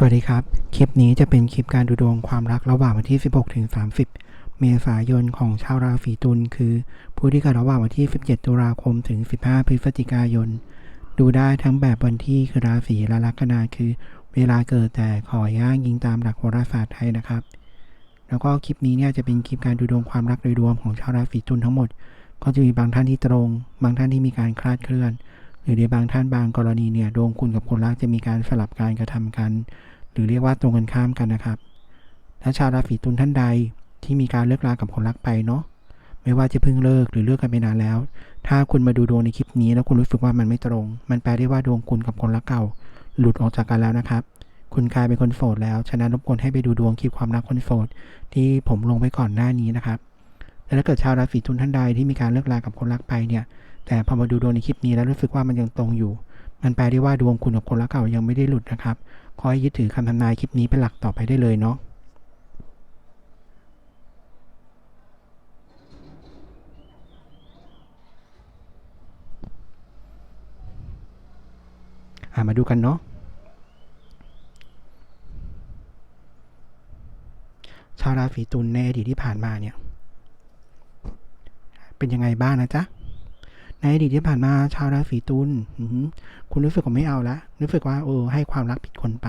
สวัสดีครับ คลิปนี้จะเป็นคลิปการดูดวงความรักระหว่างวันที่ 16 ถึง 30 เมษายนของชาวราศีตุลคือ ผู้ที่เกิดระหว่างวันที่ 17 ตุลาคมถึง 15 พฤศจิกายน ดูได้ทั้งแบบวันที่คือราศีและลัคนาคือ เวลาเกิดแต่ขอย่างยิงตามหลักโหราศาสตร์ไทยนะครับ แล้วก็คลิปนี้เนี่ยจะเป็นคลิปการดูดวงความรักโดยรวมของชาวราศีตุลทั้งหมด ก็จะมีบางท่านที่ตรง บางท่านที่มีการคลาดเคลื่อน รือในบางท่านบางกรณีเนี่ยดวงคุณกับคนรักจะมีการสลับการกระทำกัน หรือเรียกว่าตรงกันข้ามกันนะครับและชาวราศีตุลท่านใดที่มีการเลิกรากับคนรักไปเนาะไม่ว่าจะเพิ่งเลิกหรือเลิกกันไปนานแล้ว ถ้าคุณมาดูดวงในคลิปนี้แล้วคุณรู้สึกว่ามันไม่ตรง มันแปลได้ว่าดวงคุณกับคนรักเก่า หลุดออกจากกันแล้วนะครับ คุณกลายเป็นคนโสดแล้ว ฉะนั้นรบกวนให้ไปดูดวงคลิปความรักคนโสดที่ผมลงไปก่อนหน้านี้นะครับ และถ้าเกิดชาวราศีตุลท่านใดที่มีการเลิกรากับคนรักไปเนี่ย แต่พอมาดูดวงในคลิปนี้แล้วรู้สึกว่ามันยังตรงอยู่ มันแปลได้ว่าดวงคุณกับคนรักเก่ายังไม่ได้หลุดนะครับ ขอให้ยึดถือคำทำนายคลิปนี้เป็นหลักต่อไปได้เลยเนาะมาดูกันเนาะชาวราศีตุลในอดีตที่ผ่านมาเนี่ย เป็นยังไงบ้างนะจ๊ะ ในอดีตที่ผ่านมาชาวราศีตุลอื้อหือคุณรู้สึกว่าไม่เอาละรู้สึกว่าเออให้ความรักผิดคนไป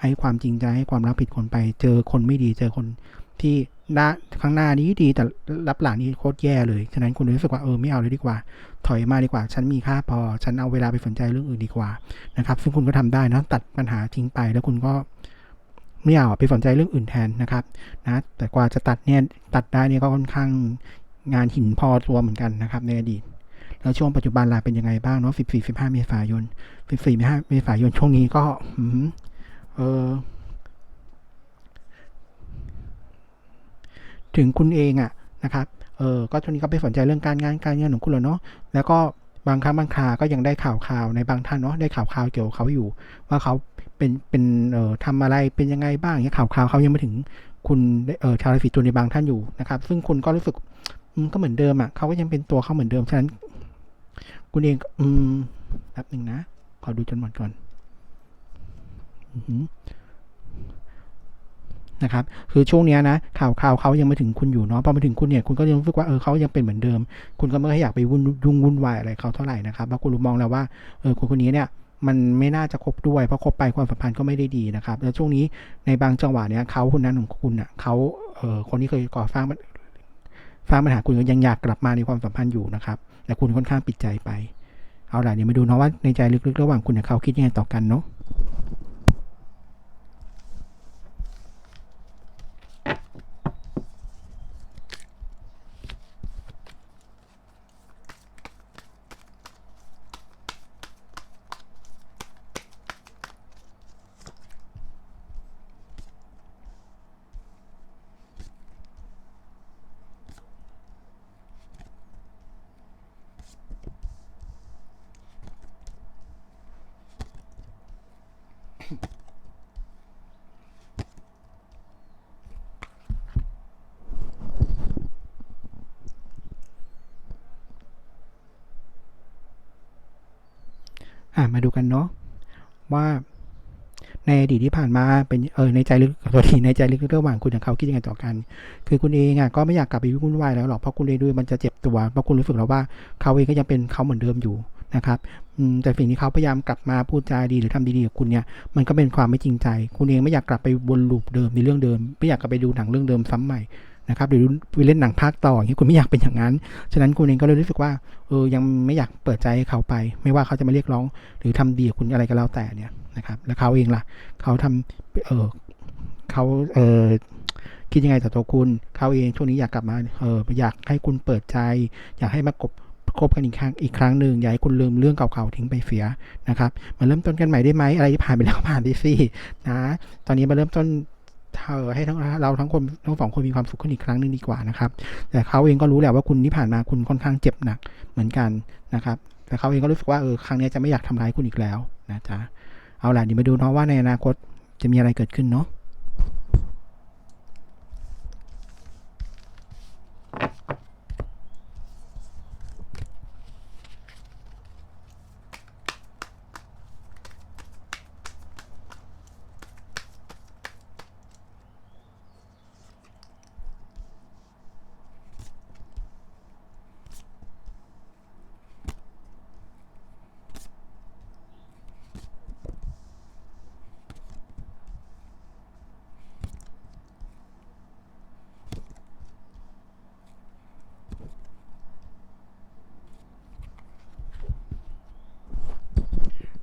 ให้ความจริงใจให้ความรักผิดคนไป เจอคนไม่ดีเจอคนที่หน้าข้างหน้านี้ดีแต่รับหลังนี้โคตรแย่เลยฉะนั้นคุณรู้สึกว่าเออไม่เอาเลยดีกว่า ถอยมาดีกว่า ฉันมีค่าพอ ฉันเอาเวลาไปสนใจเรื่องอื่นดีกว่านะครับ ซึ่งคุณก็ทำได้นะตัดปัญหาทิ้งไป แล้วคุณก็ไม่เอาไปสนใจเรื่องอื่นแทนนะครับนะแต่กว่าจะตัดเนี่ยตัดได้เนี่ยก็ค่อนข้างงานหินพอตัวเหมือนกันนะครับในอดีต แล้วช่วงปัจจุบันล่ะเป็นยังไงบ้างเนาะ14 15เมษายน14เมษายนช่วงนี้ก็เออถึงคุณเองอะนะครับ เออก็ช่วงนี้ก็ไปสนใจเรื่องการงานการเงินของคุณแล้วเนาะ แล้วก็บางครั้งบางคราก็ยังได้ข่าวข่าวในบางท่านเนาะ ได้ข่าวข่าวเกี่ยวกับเขาอยู่ ว่าเขาเป็น เป็น เอ่อทำอะไร เป็นยังไงบ้างเนี่ยข่าวข่าวเขายังไม่ถึงคุณ เอ่อชาวราศีตุลในบางท่านอยู่นะครับ ซึ่งคุณก็รู้สึกก็เหมือนเดิมอะเขาก็ยังเป็นตัวเขาเหมือนเดิม ฉะนั้น คุณเองอืมแป๊บหนึ่งนะ ขอดูจนหมดก่อนอนะครับ คือช่วงเนี้ยนะ ข่าวข่าวเขายังไม่ถึงคุณอยู่เนาะ พอมาถึงคุณเนี่ย คุณก็ยังรู้สึกว่า เออเขายังเป็นเหมือนเดิม คุณก็ไม่ค่อยอยากไปวุ่นยุ่งวุ่นวายอะไรเขาเท่าไหร่นะครับ เพราะคุณรู้มองแล้วว่า เออคนคนนี้เนี่ย มันไม่น่าจะคบด้วย เพราะคบไปความสัมพันธ์ก็ไม่ได้ดีนะครับ แล้วช่วงนี้ในบางจังหวะเนี่ยเขาคนนั้นของคุณอะเขาเออคนที่เคยก่อสร้างสร้างปัญหาคุณก็ยังอยากกลับมาในความสัมพันธ์อยู่นะครับ แต่คุณค่อนข้างปิดใจไป เอาล่ะเดี๋ยวมาดูเนาะว่าในใจลึกๆ ระหว่างคุณกับเขาคิดยังไงต่อกันเนาะ อ่ามาดูกันเนาะว่าในอดีตที่ผ่านมาเป็นเออในใจลึกตัวทีในใจลึกระหว่างคุณกับเขาคิดยังไงต่อกัน คือคุณเองอะก็ไม่อยากกลับไปวุ่นวายแล้วหรอกเพราะคุณเองด้วยมันจะเจ็บตัวเพราะคุณรู้สึกแล้วว่าเขาเองก็ยังเป็นเขาเหมือนเดิมอยู่นะครับแต่สิ่งที่เขาพยายามกลับมาพูดจาดีหรือทำดีๆกับคุณเนี่ยมันก็เป็นความไม่จริงใจ คุณเองไม่อยากกลับไปวนลูปเดิมในเรื่องเดิม ไม่อยากกลับไปดูหนังเรื่องเดิมซ้ำใหม่ นะครับหรือไปเล่นหนังภาคต่ออย่างนี้คุณไม่อยากเป็นอย่างนั้น ฉะนั้นคุณเองก็เลยรู้สึกว่าเออยังไม่อยากเปิดใจให้เขาไป ไม่ว่าเขาจะมาเรียกร้อง หรือทำดีกับคุณอะไรก็แล้วแต่เนี่ยนะครับแล้วเขาเองล่ะเขาทำเออเขาเออคิดยังไงต่อตัวคุณเขาเองช่วงนี้อยากกลับมาเอออยากให้คุณเปิดใจ อยากให้มากบคบกันอีกครั้งอีกครั้งหนึ่งอยากให้คุณลืมเรื่องเก่าๆทิ้งไปเสียนะครับมาเริ่มต้นกันใหม่ได้ไหมอะไรที่ผ่านไปแล้วผ่านไปสินะตอนนี้มาเริ่มต้น เธอให้ทั้งเราทั้งคนทั้งสองคนมีความสุขขึ้นอีกครั้งหนึ่งดีกว่านะครับ แต่เขาเองก็รู้แหละว่าคุณที่ผ่านมาคุณค่อนข้างเจ็บหนักเหมือนกันนะครับ แต่เขาเองก็รู้สึกว่าเออครั้งนี้จะไม่อยากทำร้ายคุณอีกแล้วนะจ๊ะเอาล่ะเดี๋ยวมาดูเนาะว่าในอนาคตจะมีอะไรเกิดขึ้นเนาะ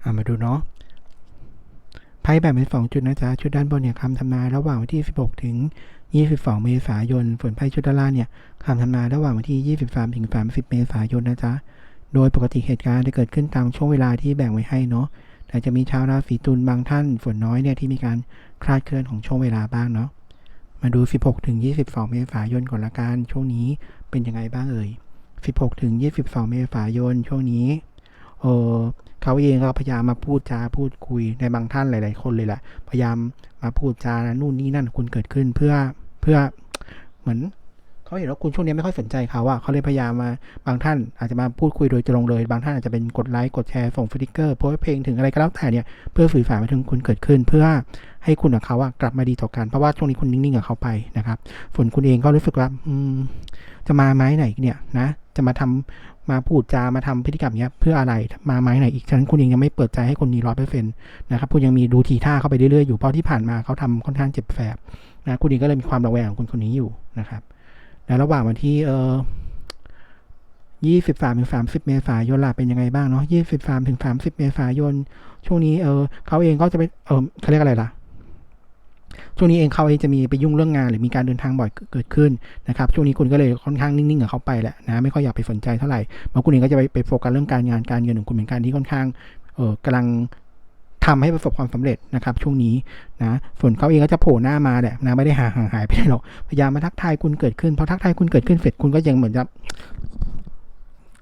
อะมาดูเนาะไพ่แบ่งเป็นสองจุดนะจ๊ะ ชุดด้านบนเนี่ยคำทำนายระหว่างวันที่ 16 ถึง 22 เมษายน ส่วนไพ่ชุดด้านล่างเนี่ยคำทำนายระหว่างวันที่ 23 ถึง 30 เมษายนนะจ๊ะ โดยปกติเหตุการณ์จะเกิดขึ้นตามช่วงเวลาที่แบ่งไว้ให้เนาะ แต่จะมีชาวราศีตุลบางท่านฝนน้อยเนี่ยที่มีการคลาดเคลื่อนของช่วงเวลาบ้างเนาะ มาดู 16 ถึง 22 เมษายนก่อนละกัน ช่วงนี้เป็นยังไงบ้างเอ่ย 16 ถึง 22 เมษายน ช่วงนี้ เออเขาเองก็พยายามมาพูดจาพูดคุยในบางท่านหลาย ๆ คนเลยแหละพยายามมาพูดจานู่นนี่นั่นคุณเกิดขึ้นเพื่อเพื่อเหมือนเขาเห็นว่าคุณช่วงนี้ไม่ค่อยสนใจเขาอะเขาเลยพยายามมาบางท่านอาจจะมาพูดคุยโดยตรงเลย บางท่านอาจจะเป็นกดไลค์กดแชร์ส่งสติกเกอร์โพสเพลงถึงอะไรก็แล้วแต่เนี่ยเพื่อสื่อสารไปถึงคุณเกิดขึ้น เพื่อให้คุณกับเขาอะกลับมาดีต่อกันเพราะว่าช่วงนี้คุณนิ่งๆกับเขาไปนะครับส่วนคุณเองก็รู้สึกว่าอืมจะมาไม้ไหนเนี่ยนะ จะมาทำมาพูดจามาทำพฤติกรรมเนี้ยเพื่ออะไรมาไม้ไหนอีกฉะนั้นคุณเองยังไม่เปิดใจให้คนนี้ร้อยเปอร์เซ็นต์นะครับคุณยังมีดูทีท่าเข้าไปเรื่อยๆอยู่เพราะที่ผ่านมาเขาทำค่อนข้างเจ็บแสบนะคุณเองก็เลยมีความระแวงของคนคนนี้อยู่นะครับแล้วระหว่างวันที่เออยี่สิบสามถึงสามสิบเมษายนล่ะเป็นยังไงบ้างเนาะยี่สิบสามถึงสามสิบเมษายน ช่วงนี้เออเขาเองก็จะไปเออเขาเรียกอะไรล่ะ ช่วงนี้เองเขาเองจะมีไปยุ่งเรื่องงาน หรือมีการเดินทางบ่อยเกิดขึ้นนะครับช่วงนี้คุณก็เลยค่อนข้างนิ่งๆกับเขาไปแหละนะไม่ค่อยอยากไปสนใจเท่าไหร่บางคุณเองก็จะไปไปโฟกัสเรื่องการงานการเงินของคุณเป็นการที่ค่อนข้างเออกำลังทำให้ประสบความสำเร็จนะครับช่วงนี้นะส่วนเขาเองก็จะโผล่หน้ามาแหละนะไม่ได้ห่างห่างหายไปไหนหรอกพยายามมาทักทายคุณเกิดขึ้นพอทักทายคุณเกิดขึ้นเสร็จคุณก็ยังเหมือนจะ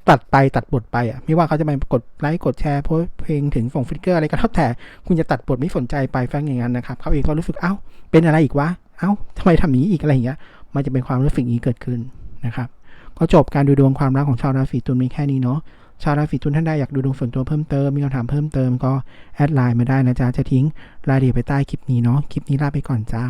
ตัดไปตัดบทไปอะไม่ว่าเขาจะมากดไลค์กดแชร์โพสเพลงถึงส่งฟิกเกอร์อะไรก็แล้วแต่คุณจะตัดบทไม่สนใจไปฟังอย่างนั้นนะครับเขาเองก็รู้สึกเอ้าเป็นอะไรอีกวะเอ้าทำไมทำอย่างนี้อีกอะไรอย่างเงี้ยมันจะเป็นความรู้สึกนี้เกิดขึ้นนะครับก็จบการดูดวงความรักของชาวราศีตุลมีแค่นี้เนาะชาวราศีตุลท่านใดอยากดูดวงส่วนตัวเพิ่มเติมมีคำถามเพิ่มเติมก็แอดไลน์มาได้นะจ๊ะจะทิ้งรายละเอียดไปใต้คลิปนี้เนาะคลิปนี้ลาไปก่อนจ้า